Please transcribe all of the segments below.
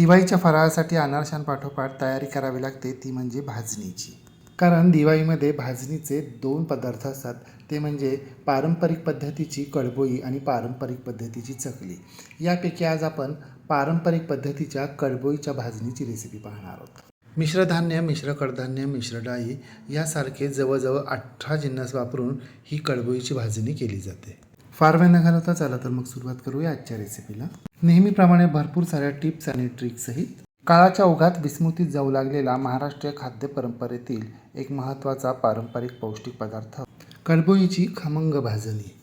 दिवाळीच्या फराळासाठी अनारशांपाठोपाठ तयारी करावी लागते ती म्हणजे भाजणीची. कारण दिवाळीमध्ये भाजणीचे दोन पदार्थ असतात ते म्हणजे पारंपरिक पद्धतीची कळबोई आणि पारंपरिक पद्धतीची चकली. यापैकी आज आपण पारंपरिक पद्धतीच्या कळबोईच्या भाजणीची रेसिपी पाहणार आहोत. मिश्रधान्य मिश्र कडधान्य मिश्र डाळी यासारखे जवळजवळ अठरा जिन्नस वापरून ही कळबोईची भाजणी केली जाते. फार वेळ न घालवता चला तर मग सुरुवात करूया आजच्या रेसिपीला नेहमीप्रमाणे भरपूर साऱ्या टिप्स आणि ट्रिक्ससहित काळाच्या ओघात विस्मृतीत जाऊ लागलेला महाराष्ट्रीय खाद्य परंपरेतील एक महत्त्वाचा पारंपरिक पौष्टिक पदार्थ कडबोईची खमंग भाजणी.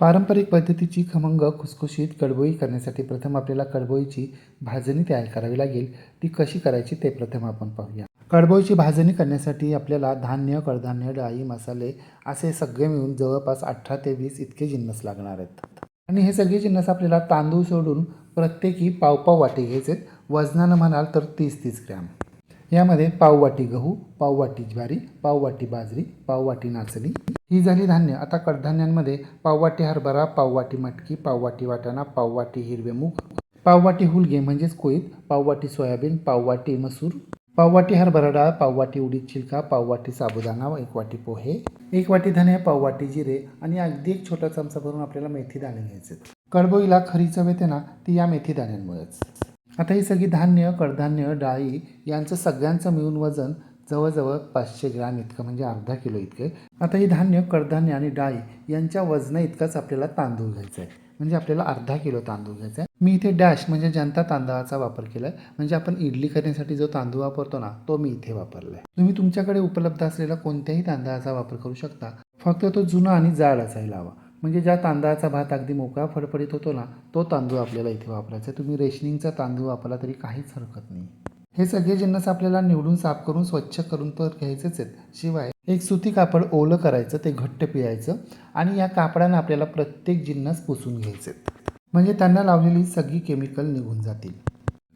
पारंपरिक पद्धतीची खमंग खुसखुशीत कडबोळी करण्यासाठी प्रथम आपल्याला कडबोळीची भाजणी तयार करावी लागेल. ती कशी करायची ते प्रथम आपण पाहूया. कडबोळीची भाजणी करण्यासाठी आपल्याला धान्य कडधान्य डाळी मसाले असे सगळे मिळून जवळपास अठरा ते वीस इतके जिन्नस लागणार आहेत. आणि हे सगळे जिन्नस आपल्याला तांदूळ सोडून प्रत्येकी पाव पाव वाटी घ्यायचे आहेत. वजनानं म्हणाल तर तीस तीस ग्रॅम. यामध्ये पाववाटी गहू पाववाटी ज्वारी पाववाटी बाजरी पाववाटी नाचणी. ही झाली धान्य. आता कडधान्यांमध्ये पाववाटी हरभरा पाववाटी मटकी पाववाटी वाटाणा पाववाटी हिरवे मूग पाववाटी हुलगे म्हणजेच कोळीत पाववाटी सोयाबीन पाववाटी मसूर पाववाटी हरभरा डाळ पाववाटी उडीद छिलका पाववाटी साबुदाणा एक वाटी पोहे. एक वाटी धने पाववाटी जिरे आणि अगदी एक छोटा चमचा भरून आपल्याला मेथी दाणे घ्यायचे कडबोईला खरी चव येते ना ती या मेथी दाण्यांमुळेच. आता ही सगळी धान्य कडधान्य डाळी यांचं सगळ्यांचं मिळून वजन जवळजवळ पाचशे ग्रॅम इतकं म्हणजे अर्धा किलो इतके आता ही धान्य कडधान्य आणि डाळी यांच्या वजना इतकाच आपल्याला तांदूळ घ्यायचा आहे. म्हणजे आपल्याला अर्धा किलो तांदूळ घ्यायचा आहे. मी इथे डॅश म्हणजे जनता तांदळाचा वापर केला आहे म्हणजे आपण इडली करण्यासाठी जो तांदूळ वापरतो ना तो मी इथे वापरला आहे तुम्ही तुमच्याकडे उपलब्ध असलेला कोणत्याही तांदळाचा वापर करू शकता. फक्त तो जुना आणि जाड असायला हवा म्हणजे ज्या तांदळाचा भात अगदी मोकळा फडफडीत होतो ना तो तांदूळ आपल्याला इथे वापरायचा आहे. तुम्ही रेशनिंगचा तांदूळ वापरला तरी काहीच हरकत नाही. हे सगळे जिन्नस आपल्याला निवडून साफ करून स्वच्छ करून तर घ्यायचेच आहेत. शिवाय एक सुती कापड ओलं करायचं ते घट्ट पिळायचं आणि या कापडानं आपल्याला प्रत्येक जिन्नस पुसून घ्यायचे म्हणजे त्यांना लावलेली सगळी केमिकल निघून जातील.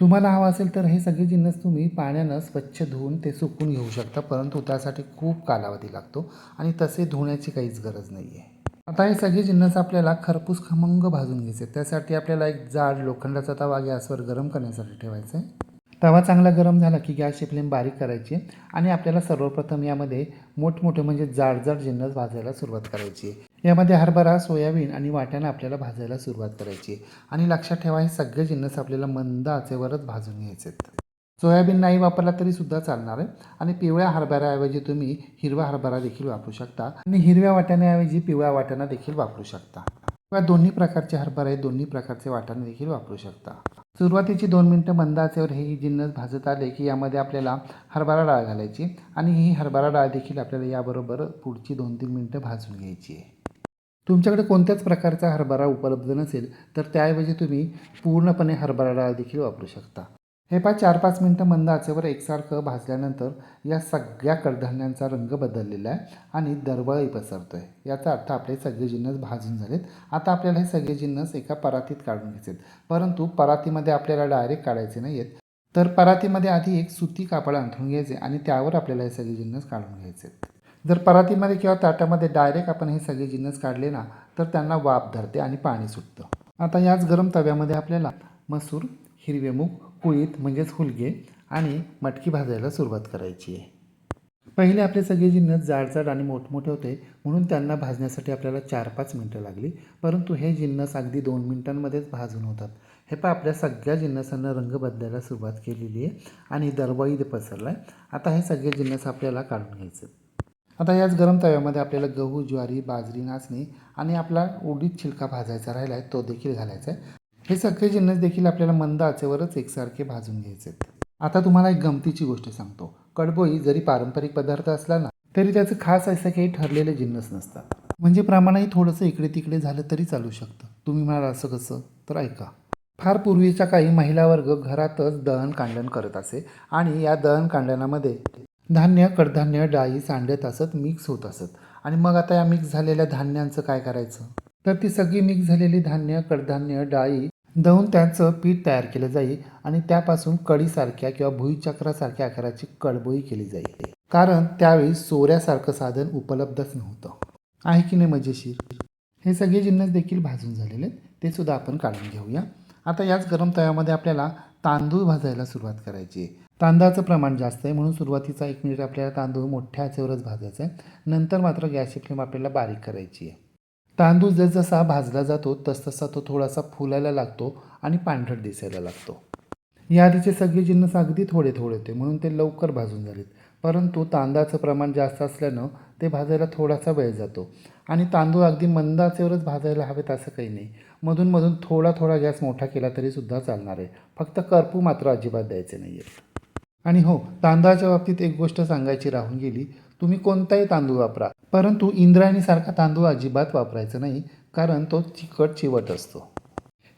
तुम्हाला हवं असेल तर हे सगळे जिन्नस तुम्ही पाण्यानं स्वच्छ धुवून ते सुकून घेऊ शकता परंतु त्यासाठी खूप कालावधी लागतो आणि तसे धुण्याची काहीच गरज नाही आहे आता हे सगळे जिन्नस आपल्याला खरपूस खमंग भाजून घ्यायचे. त्यासाठी आपल्याला एक जाड लोखंडाचा तवा गॅसवर गरम करण्यासाठी ठेवायचा आहे तवा चांगला गरम झाला की गॅसची फ्लेम बारीक करायची आणि आपल्याला सर्वप्रथम यामध्ये मोठमोठे म्हणजे जाड जाड जिन्नस भाजायला सुरुवात करायची. आहे यामध्ये हरभरा सोयाबीन आणि वाट्यानं आपल्याला भाजायला सुरुवात करायची. आणि लक्षात ठेवा हे सगळे जिन्नस आपल्याला मंद आचेवरच भाजून घ्यायचे आहेत सोयाबीन नाही वापरला तरी सुद्धा चालणार आहे. आणि पिवळ्या हरभऱ्याऐवजी तुम्ही हिरवा हरभरा देखील वापरू शकता. आणि हिरव्या वाटाण्याऐवजी पिवळ्या वाटाणा देखील वापरू शकता. किंवा दोन्ही प्रकारचे हरभरे दोन्ही प्रकारचे वाटाणे देखील वापरू शकता. सुरुवातीची दोन मिनटं मंद आचेवर हे जिन्नस भाजत आले की यामध्ये आपल्याला हरभरा डाळ घालायची आणि ही हरभरा डाळ देखील आपल्याला याबरोबर पुढची दोन तीन मिनटं भाजून घ्यायची आहे. तुमच्याकडे कोणत्याच प्रकारचा हरभरा उपलब्ध नसेल तर त्याऐवजी तुम्ही पूर्णपणे हरभरा डाळ देखील वापरू शकता. हे पाय चार पाच मिनटं मंद आचेवर एकसारखं भाजल्यानंतर या सगळ्या कडधान्यांचा रंग बदललेला आहे आणि दरवळही पसरतो आहे याचा अर्थ आपले सगळे जिन्नस भाजून झालेत. आता आपल्याला हे सगळे जिन्नस एका परातीत काढून घ्यायचे आहेत परंतु परातीमध्ये आपल्याला डायरेक्ट काढायचे नाही आहेत तर परातीमध्ये आधी एक सुती कापड अंथरून घ्यायचे आणि त्यावर आपल्याला हे सगळे जिन्नस काढून घ्यायचे आहेत जर परातीमध्ये किंवा ताटामध्ये डायरेक्ट आपण हे सगळे जिन्नस काढले ना तर त्यांना वाफ धरते आणि पाणी सुटतं. आता याच गरम तव्यामध्ये आपल्याला मसूर हिरवे मूग कुळीत म्हणजेच हुलगे आणि मटकी भाजायला सुरुवात करायची आहे. पहिले आपले सगळे जिन्नस जाडजाड आणि मोठमोठे होते म्हणून त्यांना भाजण्यासाठी आपल्याला चार पाच मिनटं लागली. परंतु हे जिन्नस अगदी दोन मिनटांमध्येच भाजून होतात. हे पहा आपल्या सगळ्या जिन्नसांना रंग बदलायला सुरुवात केलेली आहे आणि दरवाई पसरला आहे आता हे सगळे जिन्नस आपल्याला काढून घ्यायचे. आता याच गरम तव्यामध्ये आपल्याला गहू ज्वारी बाजरी नाचणी आणि आपला उडीद छिलका भाजायचा राहिला आहे तो देखील घालायचा आहे. हे सगळे जिन्नस देखील आपल्याला मंद आचेवरच एकसारखे भाजून घ्यायचे आहेत. आता तुम्हाला एक गमतीची गोष्ट सांगतो. कडबोई जरी पारंपरिक पदार्थ असला ना तरी त्याचं खास असं काही ठरलेले जिन्नस नसतात. म्हणजे प्रमाणही थोडंसं इकडे तिकडे झालं तरी चालू शकतं. तुम्ही म्हणाल असं कसं? तर ऐका. फार पूर्वीच्या काही महिला वर्ग घरातच दळण कांडण करत असे आणि या दळणकांडणामध्ये धान्य कडधान्य डाळी सांडत असत मिक्स होत असत. आणि मग आता या मिक्स झालेल्या धान्यांचं काय करायचं? तर ती सगळी मिक्स झालेली धान्य कडधान्य डाळी दळून त्याचं पीठ तयार केलं जाईल आणि त्यापासून कडीसारख्या किंवा भुईचक्रासारख्या आकाराची कडबोई केली जाईल कारण त्यावेळी सोऱ्यासारखं साधन उपलब्धच नव्हतं. आहे की नाही मजेशीर? हे सगळे जिन्नस देखील भाजून झालेले आहेत. ते सुद्धा आपण काढून घेऊया. आता याच गरम तव्यामध्ये आपल्याला तांदूळ भाजायला सुरुवात करायची आहे. तांदळाचं प्रमाण जास्त आहे म्हणून सुरुवातीचा एक मिनिट आपल्याला तांदूळ मोठ्या आचेवरच भाजायचा आहे. नंतर मात्र गॅसची फ्लेम आपल्याला बारीक करायची आहे. तांदूळ जसजसा भाजला जातो तसतसा तो थोडासा फुलायला लागतो आणि पांढरट दिसायला लागतो. यादीचे सगळे जिन्नस अगदी थोडे थोडे होते म्हणून ते लवकर भाजून झालेत. परंतु तांदळाचं प्रमाण जास्त असल्यानं ते भाजायला थोडासा वेळ जातो. आणि तांदूळ अगदी मंदाचेवरच भाजायला हवेत असं काही नाही. मधून मधून थोडा थोडा गॅस मोठा केला तरी सुद्धा चालणार आहे. फक्त करपू मात्र अजिबात द्यायचे नाही आहेत आणि हो तांदळाच्या बाबतीत एक गोष्ट सांगायची राहून गेली. तुम्ही कोणताही तांदूळ वापरा परंतु इंद्रायणीसारखा तांदूळ अजिबात वापरायचा नाही कारण तो चिकट चिवट असतो.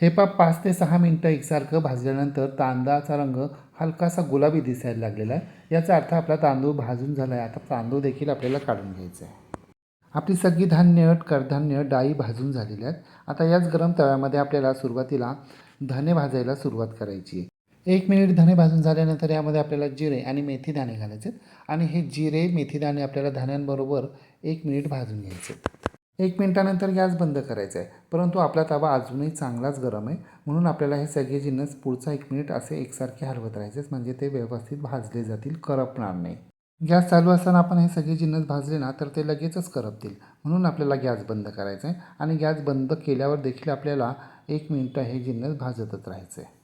हे पा पाच ते सहा मिनटं एकसारखं भाजल्यानंतर तांदळाचा रंग हलकासा गुलाबी दिसायला लागलेला आहे. याचा अर्थ आपला तांदूळ भाजून झाला आहे आता तांदूळ देखील आपल्याला काढून घ्यायचा आहे. आपली सगळी धान्य कडधान्य डाळी भाजून झालेल्या आहेत. आता याच गरम तव्यामध्ये आपल्याला सुरुवातीला धने भाजायला सुरुवात करायची आहे. एक मिनिट धने भाजून झाल्यानंतर यामध्ये आपल्याला जिरे आणि मेथी दाणे घालायचे आणि हे जिरे मेथी दाणे आपल्याला धान्यांबरोबर एक मिनिट भाजून घ्यायचे एक मिनिटानंतर गॅस बंद करायचा आहे. परंतु आपला तवा अजूनही चांगलाच गरम आहे. म्हणून आपल्याला हे सगळे जिन्नस पुढचा एक मिनिट असे एकसारखे हलवत राहायचे म्हणजे ते व्यवस्थित भाजले जातील करपणार नाही. गॅस चालू असताना आपण हे सगळे जिन्नस भाजले ना तर ते लगेचच करपतील. म्हणून आपल्याला गॅस बंद करायचा आहे. आणि गॅस बंद केल्यावर देखील आपल्याला एक मिनटं हे जिन्नस भाजतच राहायचं आहे.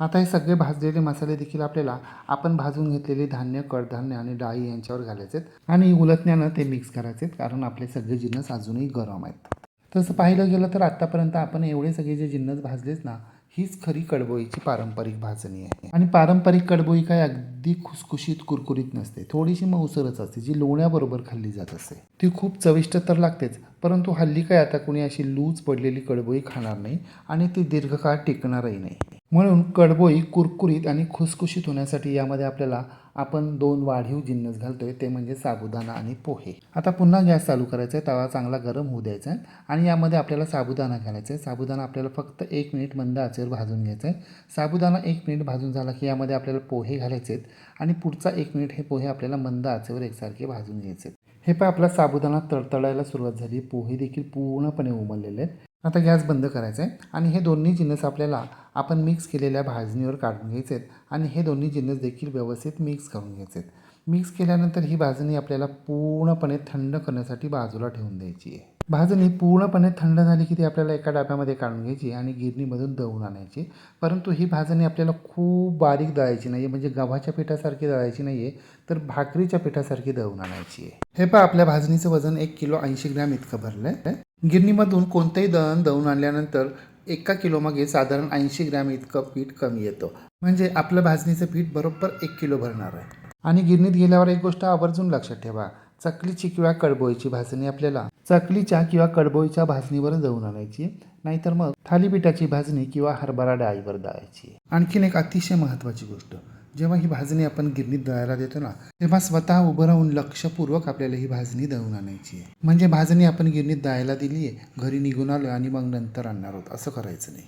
आता हे सगळे भाजलेले मसाले देखील आपल्याला आपण भाजून घेतलेले धान्य कडधान्य आणि डाळी यांच्यावर घालायचे आहेत. आणि उलटण्यानं ते मिक्स करायचे कारण आपले सगळे जिन्नस अजूनही गरम आहेत. तसं पाहिलं गेलं तर आत्तापर्यंत आपण एवढे सगळे जे जिन्नस भाजलेच ना हीच खरी कडबोळीची पारंपरिक भाजणी आहे. आणि पारंपरिक कडबोळी काय अगदी खुसखुशीत कुरकुरीत नसते. थोडीशी मऊसरच असते जी लोण्याबरोबर खाल्ली जात असते. ती खूप चविष्ट तर लागतेच परंतु हल्ली काय आता कोणी अशी लूज पडलेली कडबोळी खाणार नाही आणि ती दीर्घकाळ टिकणारही नाही. म्हणून कडबोई कुरकुरीत आणि खुसखुशीत होण्यासाठी यामध्ये आपल्याला आपण दोन वाढीव जिन्नस घालतोय ते म्हणजे साबुदाणा आणि पोहे. आता पुन्हा गॅस चालू करायचा आहे तवा चांगला गरम होऊ द्यायचा आहे आणि यामध्ये आपल्याला साबुदाणा घालायचा आहे साबुदाणा आपल्याला फक्त एक मिनिट मंद आचेवर भाजून घ्यायचा आहे साबुदाणा एक मिनिट भाजून झाला की यामध्ये आपल्याला पोहे घालायचे आहेत आणि पुढचा एक मिनिट हे पोहे आपल्याला मंद आचेवर एकसारखे भाजून घ्यायचे आहेत हे पण आपला साबुदाणा तडतडायला सुरुवात झाली. पोहे देखील पूर्णपणे उमललेले आहेत. आता गॅस बंद करायचा आहे आणि हे दोन्ही जिन्नस आपल्याला आपण मिक्स केलेल्या भाजणीवर काढून घ्यायचे आहेत आणि हे दोन्ही जिन्नस देखील व्यवस्थित मिक्स करून घ्यायचे आहेत मिक्स केल्यानंतर ही भाजणी आपल्याला पूर्णपणे थंड करण्यासाठी बाजूला ठेवून द्यायची आहे. भाजणी पूर्णपणे थंड झाली की ती आपल्याला एका डब्यामध्ये काढून घ्यायची आणि गिरणीमधून दळून आणायची. परंतु ही भाजणी आपल्याला खूप बारीक दळायची नाही आहे म्हणजे गव्हाच्या पिठासारखी दळायची नाही आहे तर भाकरीच्या पिठासारखी दळून आणायची आहे. हे पहा आपल्या भाजणीचं वजन एक किलो ऐंशी ग्रॅम इतकं भरलं आहे गिरणीमधून कोणतंही दळण दळून आणल्यानंतर एका किलोमागे साधारण ऐंशी ग्रॅम इतकं पीठ कमी येतं. म्हणजे आपलं भाजणीचं पीठ बरोबर एक किलो भरणार आहे. आणि गिरणीत गेल्यावर एक गोष्ट आवर्जून लक्षात ठेवा. चकलीची किंवा कडबोळीची भाजणी आपल्याला चकलीच्या किंवा कडबोळीच्या भाजणीवर दळून आणायची नाहीतर मग थालीपीठाची भाजणी किंवा हरभरा डाळीवर दळायची. आणखीन एक अतिशय महत्त्वाची गोष्ट जेव्हा ही भाजणी आपण गिरणीत दळायला देतो ना तेव्हा स्वतः उभं राहून लक्षपूर्वक आपल्याला ही भाजणी दळून आणायची आहे. म्हणजे भाजणी आपण गिरणीत दळायला दिली आहे घरी निघून आलो आणि मग नंतर आणणार आहोत. असं करायचं नाही.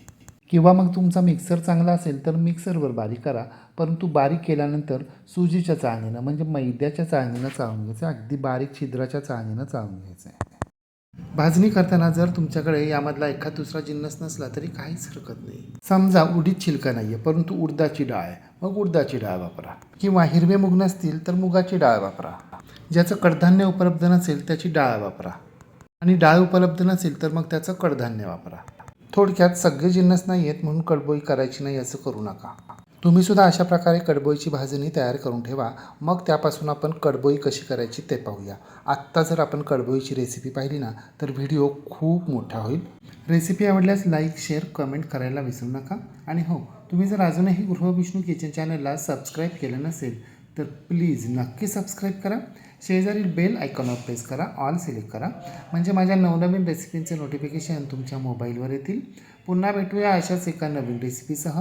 किंवा मग तुमचा मिक्सर चांगला असेल तर मिक्सरवर बारीक करा परंतु बारीक केल्यानंतर सुजीच्या चाळणीनं म्हणजे मैद्याच्या चाळणीनं चाळून घ्यायचं. अगदी बारीक छिद्राच्या चाळणीनं चाळून घ्यायचं आहे. भाजणी करताना जर तुमच्याकडे यामधला एखाद दुसरा जिन्नस नसला तरी काहीच हरकत नाही. समजा उडीद छिलका नाही आहे परंतु उडदाची डाळ आहे. मग उडदाची डाळ वापरा. किंवा हिरवे मूग नसतील तर मुगाची डाळ वापरा. ज्याचं कडधान्य उपलब्ध नसेल त्याची डाळ वापरा. आणि डाळ उपलब्ध नसेल तर मग त्याचं कडधान्य वापरा. थोडक्यात सगळे जिन्नस नाही आहेत म्हणून कडबोळी करायची नाही असं करू नका. तुम्हीसुद्धा अशा प्रकारे कडबोईची भाजणी तयार करून ठेवा. मग त्यापासून आपण कडबोई कशी करायची ते पाहूया. आत्ता जर आपण कडबोळीची रेसिपी पाहिली ना तर व्हिडिओ खूप मोठा होईल. रेसिपी आवडल्यास लाईक शेअर कमेंट करायला विसरू नका. आणि हो तुम्ही जर अजूनही गृहविष्णू किचन चॅनलला सबस्क्राईब केलं नसेल तर प्लीज नक्की सबस्क्राईब करा. शेजारील बेल आयकॉनवर प्रेस करा ऑल सिलेक्ट करा. म्हणजे माझ्या नवनवीन रेसिपींचे नोटिफिकेशन तुमच्या मोबाईलवर येतील. पुन्हा भेटूया अशाच एका नवीन रेसिपीसह